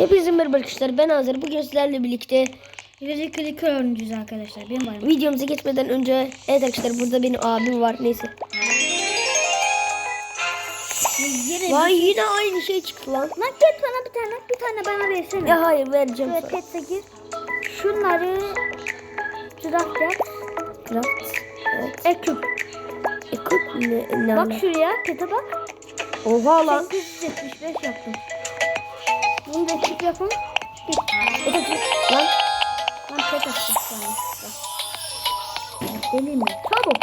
Hepinize merhaba arkadaşlar. Ben Hazır. Bugün sizlerle birlikte Birazcık klikör oynayacağız arkadaşlar. Benim var. videomuza geçmeden önce evet arkadaşlar burada benim abim var. Neyse. Yine Vay yine aynı şey çıktı lan. Lan git bana bir tane, bir tane bana versene. Ya hayır vereceğim Şöyle sana. petse gir. Şunları draft yap. Craft. Evet. Ekip. Ekip ne, ne Bak şuraya, pete bak. Oha lan. 875 yaptım. Bunu da ekip yapın. Git. Lan. Lan pet attım sana. Deli mi? Çabuk.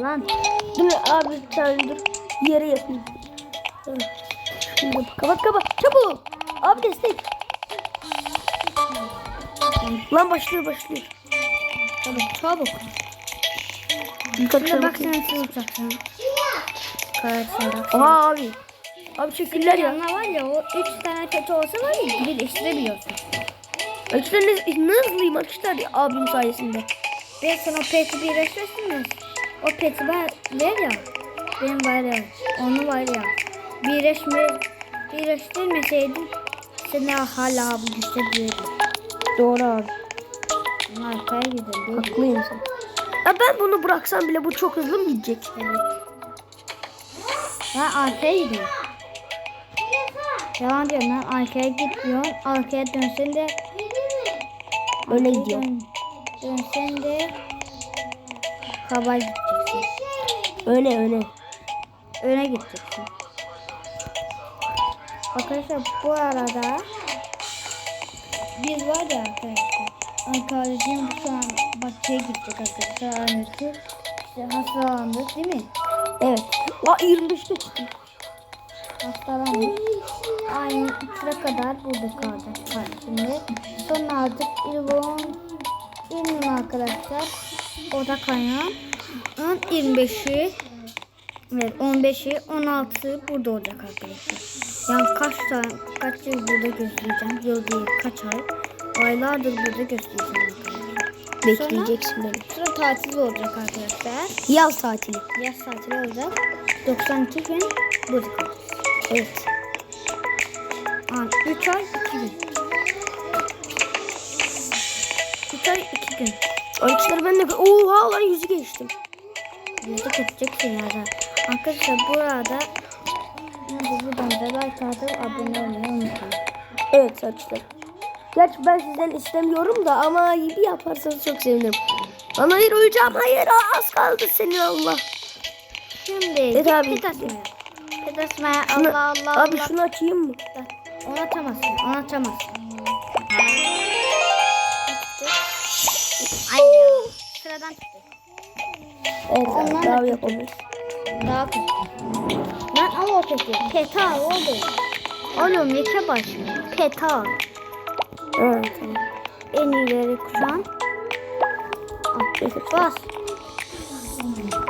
Lan. Dur abi tane dur. Yere yapayım. Şimdi kapat kapat. Çabuk. Abi destek. Lan başlıyor başlıyor. Çabuk, çabuk. Birkaç Şuna bak sen nasıl uçaksın. Kayarsın bak. Oha abi. Abi teşekkürler ya. Yanına var ya o 3 tane peti olsa var ya birleştirebiliyorsun. Arkadaşlar ne, ne hızlıyım arkadaşlar ya, abim sayesinde. Ben sana o peti birleştirsin O peti var, ver ya. Benim var ya. Onu var ya. Birleşme, birleştirmeseydim sana hala bu güçte değildim. Doğru abi. Arkaya gidelim. Haklıyım sen. Ya ben bunu bıraksam bile bu çok hızlı mı gidecek? Evet. Ben arkaya gidiyorum. Yalan diyorum ben arkaya gitmiyorum. Arkaya dönsen de Öne gidiyor. dön, dönsen de kaba gideceksin. Öne öne. öne gideceksin. Arkadaşlar bu arada biz var ya arkadaşlar arkadaşım şu an bahçeye gidecek arkadaşlar annesi işte hastalandı değil mi? Evet. Aa 25'te çıktı. Hastalanmış. Aynı 3'e kadar burada kalacak şimdi. Sonra artık İlbon İlbon arkadaşlar oda kaynağın 25'i Evet 15'i 16'sı burada olacak arkadaşlar. Yani kaç tane kaç yıl burada göstereceğim. Yıl değil kaç ay. Aylardır burada göstereceğim arkadaşlar. Bekleyeceksin beni. Sonra tatil olacak arkadaşlar. Yaz tatili. Yaz tatili olacak. 92 gün burada kalacağız. Evet. Aa, 3 ay 2 gün. 3 ay 2 gün. Arkadaşlar ben de oha lan yüzü geçtim. Yüzü keseceksin ya Arkadaşlar bu arada buradan da like atıp abone olmayı unutmayın. Evet arkadaşlar. Gerçi ben sizden istemiyorum da ama bir yaparsanız çok sevinirim. Lan hayır uyuyacağım hayır az kaldı senin Allah. Şimdi Evet git abi. Şunu- Allah Allah abi Allah. şunu açayım mı? Onu atamazsın. Onu atamazsın. Ay ya. Sıradan çıktı. Evet Onlar daha da-. Daha kötü. Lan al o peti. Peta oldu. Oğlum yeke baş. Peta. Evet. En ileri kuşan. Bas.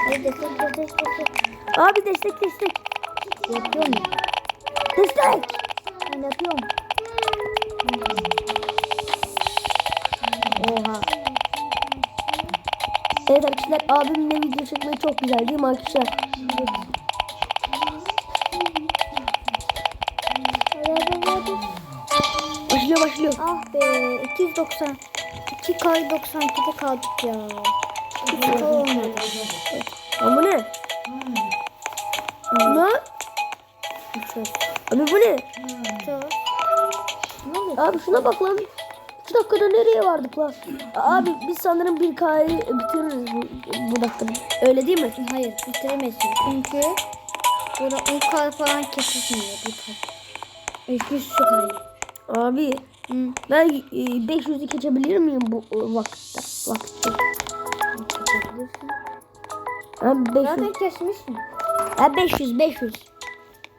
Hadi destek destek destek. Abi destek destek. Yapıyorum. Destek. Ben yapıyorum. Oha. Evet arkadaşlar abimle video çekmeyi çok güzel değil mi arkadaşlar? Başlıyor başlıyor. Ah be 290 2 kay 92'de kaldık ya. Hiç olmadı. Ne? Ne? Abi bu ne? Abi şuna bak lan. 2 dakikada nereye vardık lan? Abi biz sanırım bir K'yı bitiririz bu, bu dakikada. Öyle değil mi? Hayır bitiremezsin. Çünkü burada 10 kay falan kesilmiyor bir kay. 200 şu kay. Abi Hı. ben e, 500'ü geçebilir miyim bu e, vakitte? Vakitte. Abi 500. Zaten kesmişsin. Ha 500 500.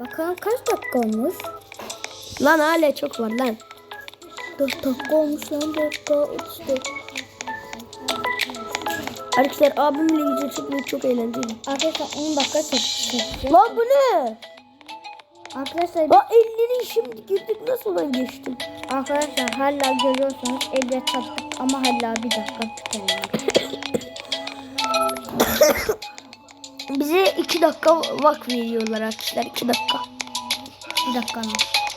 Bakalım kaç dakika olmuş? Lan hala çok var lan. 4 dakika olmuş lan 4 dakika 3 dakika. Arkadaşlar abimle video çekmek çok eğlenceli. Arkadaşlar 10 dakika çekeceğiz. Lan bu ne? Arkadaşlar Lan 50'nin şimdi girdik nasıl ben geçtim? Arkadaşlar hala görüyorsunuz elde tattık ama hala bir dakika tükeniyor. Bize 2 dakika vak veriyorlar arkadaşlar 2 dakika. Bir dakika mı?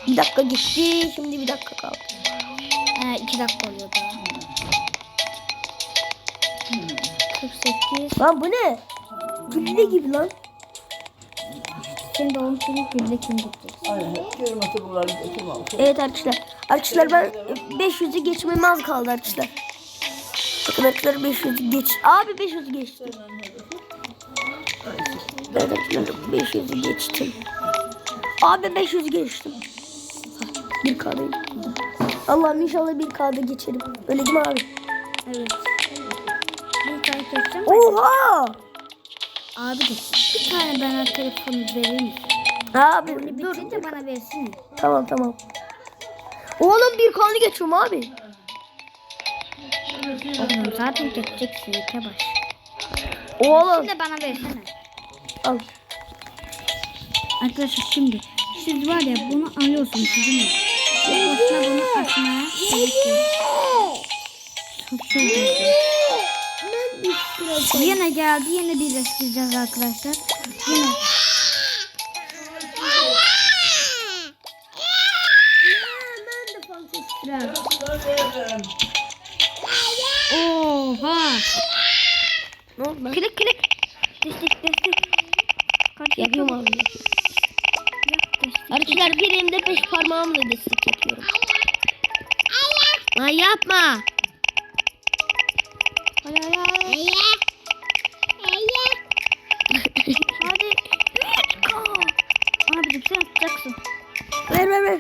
Bir dakika gitti. Şimdi bir dakika kaldı. Ee, iki dakika oluyor daha. 48. Lan bu ne? Gülle gibi lan. Şimdi onun için gülle kim gidecek? Aynen. Görmesi kim? Evet arkadaşlar. Arkadaşlar ben 500'ü geçmeme az kaldı arkadaşlar. Arkadaşlar 500'ü geç. Abi 500'ü geçtim. Arkadaşlar 500'ü geçtim. Abi 500'ü geçtim. Bir kağıdayım. Allah'ım inşallah bir kağıda geçerim. Öyle değil mi abi? Evet. Bir tane keseceğim. Oha! Abi de bir tane bana telefonu verir misin? Abi Bunu dur. bitince bana versene. Tamam tamam. Oğlum bir kağıdı geçiyorum abi. Oğlum zaten geçeceksin yeter baş. Oğlum. Şimdi bana versene. Al. Arkadaşlar şimdi siz var ya bunu alıyorsunuz değil mi? Boşuna bunu yok. Çok. Yine geldi yine birleştireceğiz arkadaşlar. Yine. Oha. Ne oldu? Klik klik. Destek destek. Kaç Yapıyorum abi. Arkadaşlar bir elimde beş parmağımla destek yapıyorum. Lan yapma. Hadi hadi hadi. Hadi. Abicim sen atacaksın. Ver ver ver.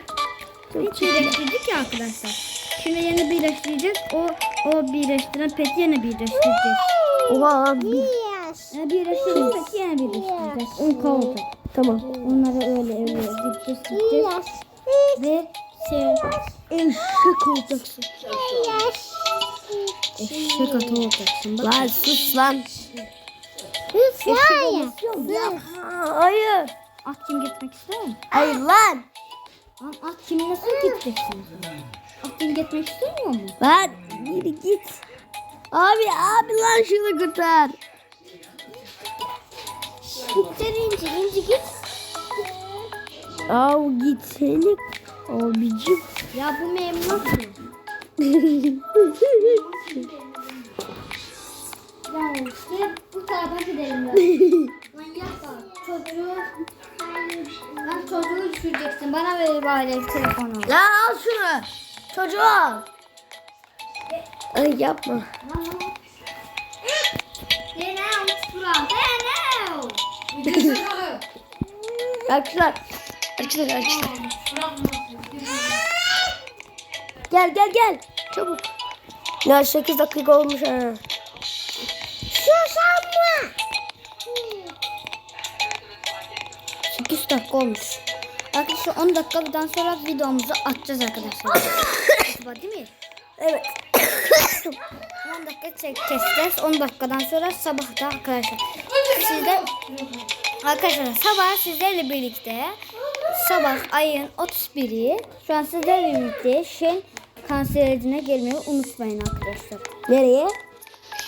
Hiç birleştirdik ya arkadaşlar. Şimdi yeni birleştireceğiz. O o birleştiren peti yine birleştireceğiz. Oha lan bir. Yani birleştirdik yine birleştireceğiz. 10 olacak. Tamam. Onları öyle öyle dipeceğiz dipeceğiz. Ve şey Eşek olacaksın. eşek atı olacaksın. Bak. Lan sus lan. Eşek Ya, hayır. At kim gitmek ister mi? Hayır lan. Lan at kim nasıl gideceksiniz? At kim gitmek istemiyor mu? Lan yürü git. Abi abi lan şunu kurtar. Gitler inci inci git. Av git seni. Abicim. Ya bu memnun nasıl? Ya işte bu tarafa gidelim ya. Manyak bak çocuğu. Lan çocuğu düşüreceksin. Bana ver bari telefonu. Lan al şunu. Çocuğu al. Ay yapma. Lan lan. Arkadaşlar. Arkadaşlar arkadaşlar. Gel gel gel. Çabuk. Ya 8 dakika olmuş ha. Susamma. 8 dakika olmuş. Arkadaşlar 10 dakikadan sonra videomuzu atacağız arkadaşlar. Değil mi? Evet. 10 dakika çek keseceğiz. 10 dakikadan sonra sabahta arkadaşlar. Sizde arkadaşlar sabah sizlerle birlikte sabah ayın 31'i şu an sizlerle birlikte Şen kanserine gelmeyi unutmayın arkadaşlar. Nereye?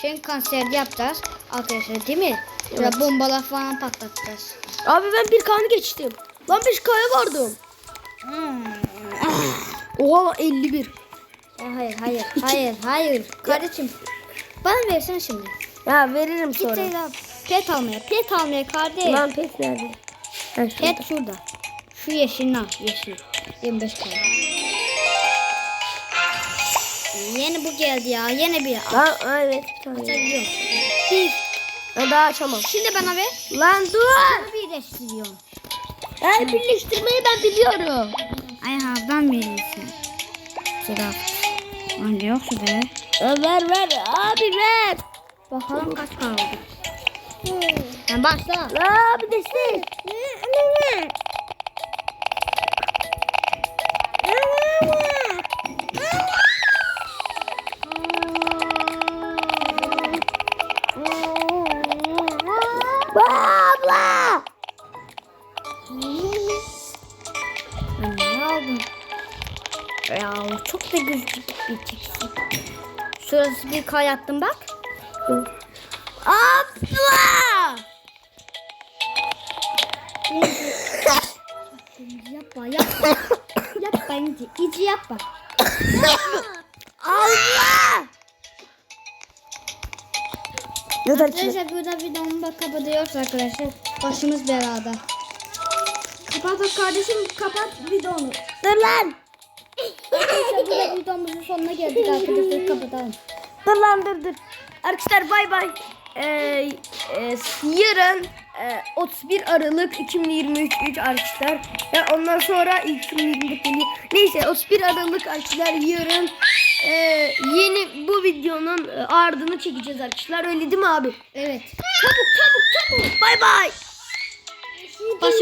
Şen konseri yapacağız arkadaşlar değil mi? Ya bombalar falan patlatacağız. Abi ben bir kanı geçtim. Lan 5 kaya vardım. Oha lan 51. Ya hayır hayır hayır hayır. Kardeşim bana versene şimdi. Ya veririm Git sonra. Zeyda, pet almaya pet almaya kardeş. Lan pes nerede? Ha, şurada. Pet şurada. Şu yeşilini al. Yeşil. 25 kaldı. Yeni bu geldi ya. Yeni bir. Lan evet tane. Açabiliyorum. Ha, daha açamam. Şimdi bana ver. Lan dur. Birleştiriyorum. Ya birleştirmeyi ben biliyorum. Ay havdan verirsin. Sıra. Anne yoksa be. Ver ver abi ver. Bakalım kaç kaldı. Yani başla. Lan abi destek. Vay abla. Ne aldım? Ya çok da gözüküp biteceksin. Şurası bir kay attım bak. Abla. Yapma yapma. İnci. İnci yapma. Allah! Evet arkadaşlar. Arkadaşlar burada videomu da kapatıyoruz arkadaşlar. Başımız belada. Kapat kardeşim kapat videonu. Dur lan. Arkadaşlar burada videomuzun sonuna geldik arkadaşlar kapatalım. Dur lan dur dur. Arkadaşlar bay bay. Ee, e, yarın e, 31 Aralık 2023 arkadaşlar. Ve ondan sonra 2024 geliyor. Neyse 31 Aralık arkadaşlar yarın e, yeni bu videonun e, ardını çekeceğiz arkadaşlar. Öyle değil mi abi? Evet. Çabuk çabuk çabuk. Bay bay. Başımız